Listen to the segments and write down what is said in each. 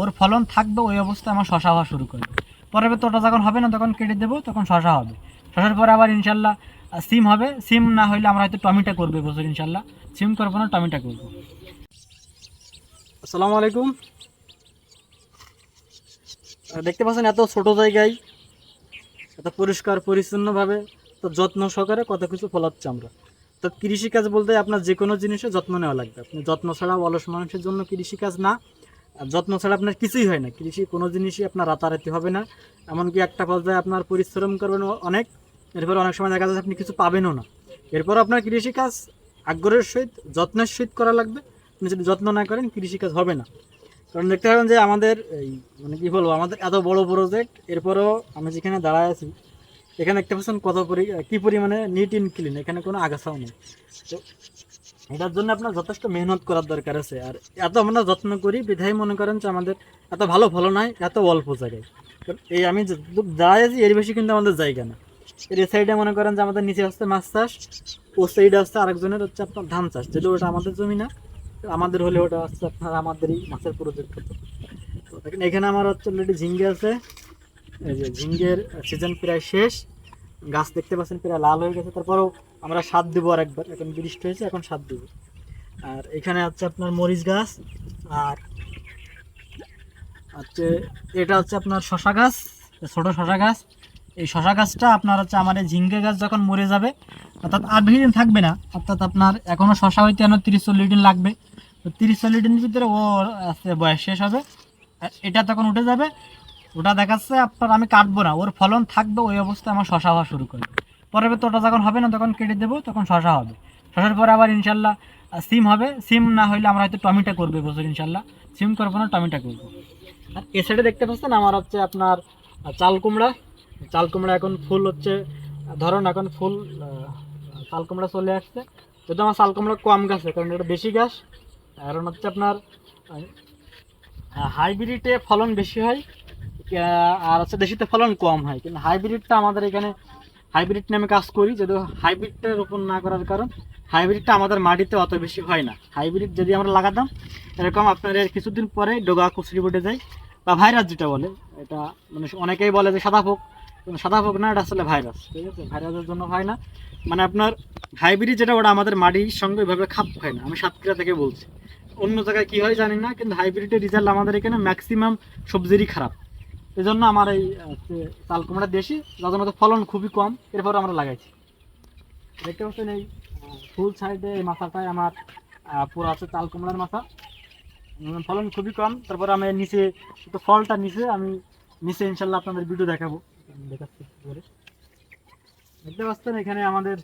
ওর ফলন থাকবে, ওই অবস্থায় আমার শশা হওয়া শুরু করবে। পরবর্তী ওটা যখন হবে না, তখন কেটে দেবো, তখন শশা হবে। শশার পরে আবার ইনশাল্লাহ সিম হবে। সিম না হইলে আমরা হয়তো টমেটো করব বছর ইনশাল্লাহ। সিম করব না, টমেটো করব। আসসালামু আলাইকুম। দেখতে পাচ্ছেন এত ছোট জায়গায়, এত পরিষ্কার, পরিচ্ছন্নভাবে, তো যত্ন সহকারে কত কিছু ফলাচ্ছি আমরা। তো কৃষিকাজ বলতে আপনার যে কোনো জিনিসে যত্ন নেওয়া লাগবে। আপনি যত্ন ছাড়া অলস মানুষের জন্য কৃষিকাজ না যত্ন ছাড়া আপনার কিছুই হয় না। কৃষি কোনো জিনিসই আপনার রাতারাতি হবে না। এমনকি একটা পর্যায়ে আপনার পরিশ্রম করবেন অনেক। এরপর অনেক সময় দেখা যাচ্ছে আপনি কিছু পাবেনও না। এরপর আপনার কৃষিকাজ আগ্রহের সহিত, যত্নের সহিত করা লাগবে। আপনি যদি যত্ন না করেন, কৃষিকাজ হবে না। কারণ দেখতে পাবেন যে আমাদের এই মানে কি বলব, আমাদের এত বড় প্রজেক্ট এরপরেও আমি যেখানে দাঁড়ায় আছি, এখানে একটা পাচ্ছেন কত পরি কী পরিমাণে নিট ইন ক্লিন এখানে কোনো আগাছাও নেই। তো এটার জন্য আপনার যথেষ্ট মেহনত করার দরকার আছে। আর এত আমরা যত্ন করি, বিধায় মনে করেন যে আমাদের এত ভালো ফলন হয় এত অল্প জায়গায়। এই আমি দাঁড়ায় আছি, এর বেশি কিন্তু আমাদের জায়গা না। এর সাইডে মনে করেন যে আমাদের নিচে হচ্ছে মাছ চাষ, ও সাইডে হচ্ছে আরেকজনের হচ্ছে আপনার ধান চাষ। যেটা ওটা আমাদের জমি না আমাদের হলে ওটা হচ্ছে আপনার আমাদেরই মাছের প্রজেক্ট দেখেন এখানে আমার হচ্ছে অলরেডি ঝিঙ্গে আছে। এই যে ঝিঙ্গের সিজন প্রায় শেষ। গাছ দেখতে পাচ্ছেন, প্রায় লাল হয়ে গেছে। তারপরেও আমরা সাত দেবো আর একবার, এখন বৃষ্টি হয়েছে, এখন সাত দেবো। আর এখানে হচ্ছে আপনার মরিচ গাছ, আর হচ্ছে এটা হচ্ছে আপনার শশা গাছ ছোট শশা গাছ। এই শশা গাছটা আপনার হচ্ছে এই ঝিঙ্গে গাছ যখন মরে যাবে, অর্থাৎ আর বেশি দিন থাকবে না, অর্থাৎ আপনার এখনও শশা হইতে এখনও তিরিশ চল্লিশ দিন লাগবে। তো তিরিশ চল্লিশ দিনের ভিতরে ও আস্তে বয়স শেষ হবে এটা তখন উঠে যাবে, ওটা দেখাচ্ছে আপনার আমি কাটবো না, ওর ফলন থাকবে, ওই অবস্থায় আমার শশা হওয়া শুরু করবে। পরবর্তী ওটা যখন হবে না, তখন কেটে দেবো, তখন শশা হবে। শশার পরে আবার ইনশাল্লাহ সিম হবে। সিম না হইলে আমরা হয়তো টমেটো করব বছর ইনশাল্লাহ। সিম করব না, টমেটো করব। আর এ সাইডে দেখতে পাচ্ছেন আমার হচ্ছে আপনার চাল কুমড়া। চাল কুমড়া এখন ফুল হচ্ছে ধরুন এখন ফুল চাল কুমড়া চলে আসছে। যদি আমার চাল কুমড়া কম গাছে, কারণ এটা বেশি গাছ। কারণ হচ্ছে আপনার হাইব্রিডে ফলন বেশি হয় আর হচ্ছে দেশিতে ফলন কম হয়। কিন্তু হাইব্রিডটা আমাদের এখানে হাইব্রিড নামে কাজ করি যদি হাইব্রিডটা রোপণ না করার কারণ হাইব্রিডটা আমাদের মাটিতে অত বেশি হয় না। হাইব্রিড যদি আমরা লাগাতাম, এরকম আপনার কিছুদিন পরে ডোগা কুচড়ি বটে যায় বা ভাইরাস যেটা বলে, এটা মানে অনেকেই বলে যে সাদা কিন্তু সাদা ফোক না, এটা আসলে ভাইরাস ঠিক আছে? ভাইরাসের জন্য হয় না। মানে আপনার হাইব্রিড যেটা, ওটা আমাদের মাটির সঙ্গে ওইভাবে খাপ খায় না, আমি সাতক্ষীরা থেকে বলছি। অন্য জায়গায় কী হয় জানি না, কিন্তু হাইব্রিডের রেজাল্ট আমাদের এখানে ম্যাক্সিমাম সবজিরই খারাপ। এই জন্য আমার এই চাল কুমড়া দেশি যত ফলন খুবই কম এরপর আমরা লাগাইছি। দেখতে পাচ্ছেন এই ফুল সাইডে এই মাথাটায় আমার পুরো আছে চাল কুমড়ার মাথা ফলন খুবই কম, তারপর আমি নিচে ফলটা নিচে, আমি নিচে ইনশাল্লাহ আপনাদের ভিডিও দেখাবো। দেখতে পাচ্ছেন এখানে আমাদের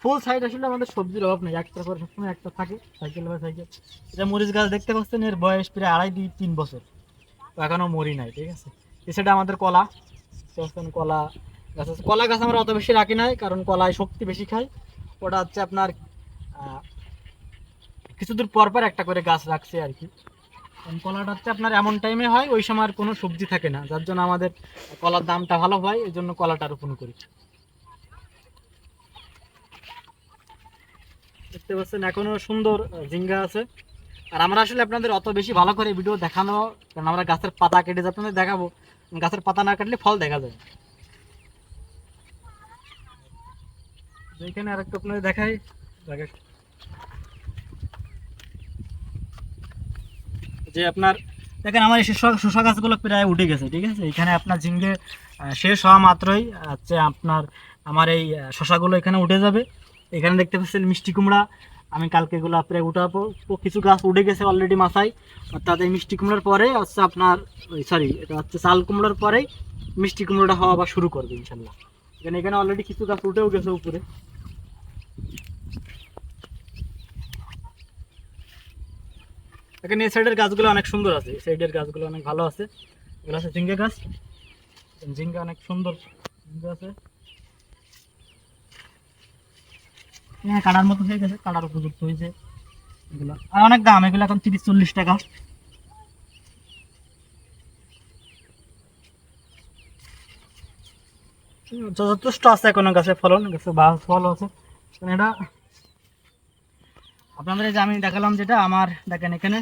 ফুল সাইড আসলে আমাদের সবজির অভাব নেই একটা করে সবসময় একটা থাকে সাইকেল বা সাইকেল এটা মরিচ গাছ দেখতে পাচ্ছেন, এর বয়স প্রায় আড়াই দুই তিন বছর। এখনও মরি নাই ঠিক আছে? এছাড়া আমাদের কলা কলা গাছ আছে। কলা গাছ আমরা অত বেশি রাখি নাই কারণ কলায় শক্তি বেশি খাই। ওটা হচ্ছে আপনার আহ, কিছু দূর পর পর একটা করে গাছ রাখছে আর কি। কলাটা হচ্ছে আপনার এমন টাইমে হয় ওই সময় আর কোনো সবজি থাকে না। যার জন্য আমাদের কলার দামটা ভালো হয় এই জন্য কলাটা রোপণ করি। দেখতে পাচ্ছেন এখনও সুন্দর ঝিঙ্গা আছে। আর আমরা আসলে আপনাদের অত বেশি ভালো করে ভিডিও দেখানো, কারণ আমরা গাছের পাতা কেটে আপনাদের দেখাবো, গাছের পাতা না কাটলে ফল দেখা যায়। তো এখানে আরেকটু আপনাদের দেখাই। যে আপনার, দেখেন আমার এই শসা গাছগুলো প্রায় উঠে গেছে, ঠিক আছে? এখানে আপনার ঝিঙ্গে শেষ হওয়া মাত্রই, হচ্ছে আপনার, আমার এই শসাগুলো এখানে উঠে যাবে। এখানে দেখতে পাচ্ছেন মিষ্টি কুমড়া আমি কালকে এগুলো প্রায় উঠাবো। কিছু গাছ উঠে গেছে অলরেডি মাথায়। অর্থাৎ এই মিষ্টি কুমড়োর পরে হচ্ছে আপনার, ওই সরি এটা হচ্ছে চাল কুমড়োর পরেই মিষ্টি কুমড়োটা হওয়া আবার শুরু করবে ইনশাল্লাহ। এখানে এখানে অলরেডি কিছু গাছ উঠেও গেছে উপরে। এখানে এই সাইডের গাছগুলো অনেক সুন্দর আছে। এই সাইডের গাছগুলো অনেক ভালো আছে। এগুলো আছে ঝিঙ্গে গাছ। ঝিঙ্গে অনেক সুন্দর ঝিঙ্গে আছে। হ্যাঁ কাটার মতো হয়ে গেছে কাটার উপযুক্ত হয়েছে এগুলো। আর অনেক দাম, এগুলো এখন তিরিশ চল্লিশ টাকা। যথেষ্ট আছে কোনো গাছে ফলন, গাছে বা ফল আছে। মানে এটা আপনাদের যে আমি দেখালাম যেটা, আমার দেখেন এখানে।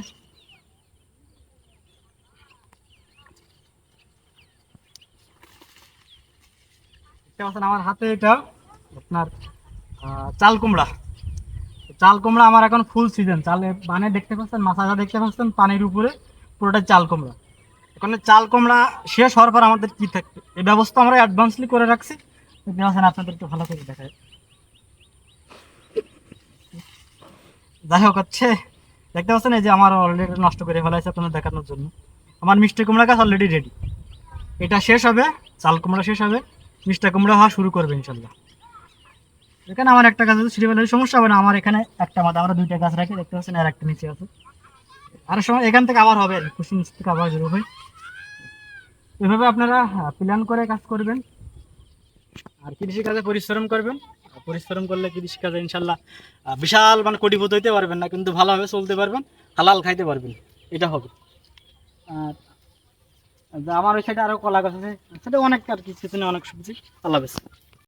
আমার হাতে এটা আপনার চাল কুমড়া। চাল কুমড়া আমার এখন ফুল সিজন চালে মানে দেখতে পাচ্ছেন মাথাটা দেখতে পাচ্ছেন, পানির উপরে পুরোটা চাল কুমড়া। এখানে চাল কুমড়া শেষ হওয়ার পর আমাদের কি থাকবে এই ব্যবস্থা আমরা অ্যাডভান্সলি করে রাখছি। দেখতে পাচ্ছেন, আপনাদেরকে ভালো করে দেখায় যাই হোক, হচ্ছে, দেখতে পাচ্ছেন, এই যে আমার অলরেডি নষ্ট করে ফেলাইছে আপনাদের দেখানোর জন্য। আমার মিষ্টি কুমড়া গাছ অলরেডি রেডি এটা শেষ হবে, চাল কুমড়া শেষ হবে, মিষ্টি কুমড়া হওয়া শুরু করবে, ইনশাল্লাহ। এখানে আমার একটা গাছ আছে, সিঁড়ি বানালে সমস্যা হবে না, আমার এখানে একটা মাথা আমরা দুইটা গাছ রাখি, দেখতে পাচ্ছেন, আর একটা নিচে আছে। আর সময়, এখান থেকে আবার হবে আর নিচ থেকে আবার শুরু হবে। এভাবে আপনারা প্ল্যান করে কাজ করবেন। আর কৃষি কাজে পরিশ্রম করবেন। পরিশ্রম করলে কৃষি কাজে ইনশাল্লাহ বিশাল মানে কোটিপতি হইতে পারবেন না, কিন্তু ভালোভাবে চলতে পারবেন, হালাল খাইতে পারবেন, এটা হবে। আর আমার ওই সাইডে আরও কলা গাছ আছে, সেটা অনেক আর কি অনেক সবজি আল্লাহ হাফেজ।